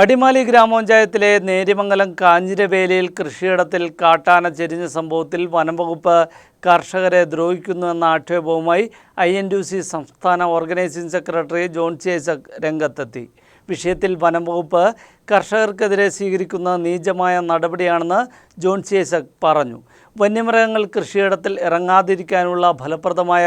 അടിമാലി ഗ്രാമപഞ്ചായത്തിലെ നേര്യമംഗലം കാഞ്ഞിരവേലിയിൽ കൃഷിയിടത്തിൽ കാട്ടാന ചെരിഞ്ഞ സംഭവത്തിൽ വനംവകുപ്പ് കർഷകരെ ദ്രോഹിക്കുന്നുവെന്ന ആക്ഷേപവുമായി ഐ എൻ ടി സി സംസ്ഥാന ഓർഗനൈസിംഗ് സെക്രട്ടറി ജോൺ ചേസക് രംഗത്തെത്തി. വിഷയത്തിൽ വനംവകുപ്പ് കർഷകർക്കെതിരെ സ്വീകരിക്കുന്ന നീചമായ നടപടിയാണെന്ന് ജോൺ ചേസക് പറഞ്ഞു. വന്യമൃഗങ്ങൾ കൃഷിയിടത്തിൽ ഇറങ്ങാതിരിക്കാനുള്ള ഫലപ്രദമായ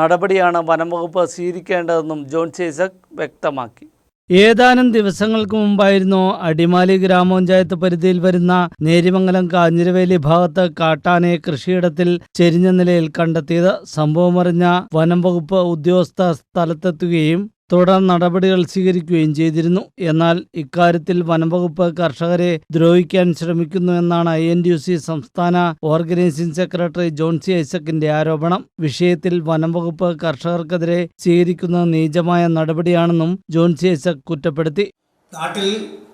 നടപടിയാണ് വനംവകുപ്പ് സ്വീകരിക്കേണ്ടതെന്നും ജോൺ ചേസക് വ്യക്തമാക്കി. ഏതാനും ദിവസങ്ങൾക്ക് മുമ്പായിരുന്നു അടിമാലി ഗ്രാമപഞ്ചായത്ത് പരിധിയിൽ വരുന്ന നേരിമംഗലം കാഞ്ഞിരവേലി ഭാഗത്ത് കാട്ടാനയെ കൃഷിയിടത്തിൽ ചെരിഞ്ഞ നിലയിൽ കണ്ടെത്തിയത് സംഭവമറിഞ്ഞ വനം വകുപ്പ് ഉദ്യോഗസ്ഥ സ്ഥലത്തെത്തുകയും തുടർ നടപടികൾ സ്വീകരിക്കുകയും ചെയ്തിരുന്നു. എന്നാൽ ഇക്കാര്യത്തിൽ വനംവകുപ്പ് കർഷകരെ ദ്രോഹിക്കാൻ ശ്രമിക്കുന്നുവെന്നാണ് ഐ എൻ യു സി സംസ്ഥാന ഓർഗനൈസിംഗ് സെക്രട്ടറി ജോൺസി ഐസക്കിന്റെ ആരോപണം. വിഷയത്തിൽ വനംവകുപ്പ് കർഷകർക്കെതിരെ സ്വീകരിക്കുന്ന നീചമായ നടപടിയാണെന്നും ജോൺസി ഐസക് കുറ്റപ്പെടുത്തി. നാട്ടിൽ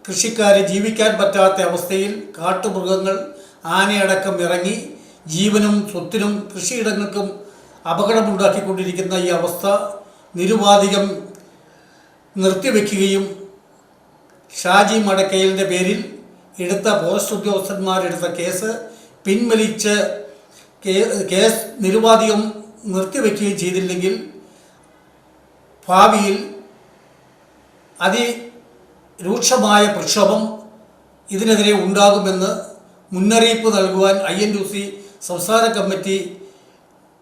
കൃഷിക്കാരെ ജീവിക്കാൻ പറ്റാത്ത അവസ്ഥയിൽ കാട്ടുമൃഗങ്ങൾ ആനയടക്കം ഇറങ്ങി ജീവനും സ്വത്തിനും കൃഷിയിടങ്ങൾക്കും അപകടമുണ്ടാക്കിക്കൊണ്ടിരിക്കുന്ന ഈ അവസ്ഥ നിരുപാധികം നിർത്തിവെക്കുകയും ഷാജി മടക്കയിലിന്റെ പേരിൽ എടുത്ത ഫോറസ്റ്റ് ഉദ്യോഗസ്ഥന്മാരെടുത്ത കേസ് പിൻവലിച്ച് കേസ് നിരുപാധികം നിർത്തിവെക്കുകയും ചെയ്തില്ലെങ്കിൽ ഭാവിയിൽ അതിരൂക്ഷമായ പ്രക്ഷോഭം ഇതിനെതിരെ ഉണ്ടാകുമെന്ന് മുന്നറിയിപ്പ് നൽകുവാൻ ഐ എൻ യു സി സംസ്ഥാന കമ്മിറ്റി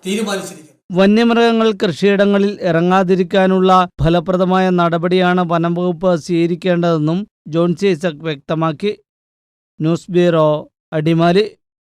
തീരുമാനിച്ചിരിക്കുന്നു. വന്യമൃഗങ്ങൾ കൃഷിയിടങ്ങളിൽ ഇറങ്ങാതിരിക്കാനുള്ള ഫലപ്രദമായ നടപടിയാണ് വനംവകുപ്പ് സ്വീകരിക്കേണ്ടതെന്നും ജോൺസി ഇസക് വ്യക്തമാക്കി. News bureau Adimali.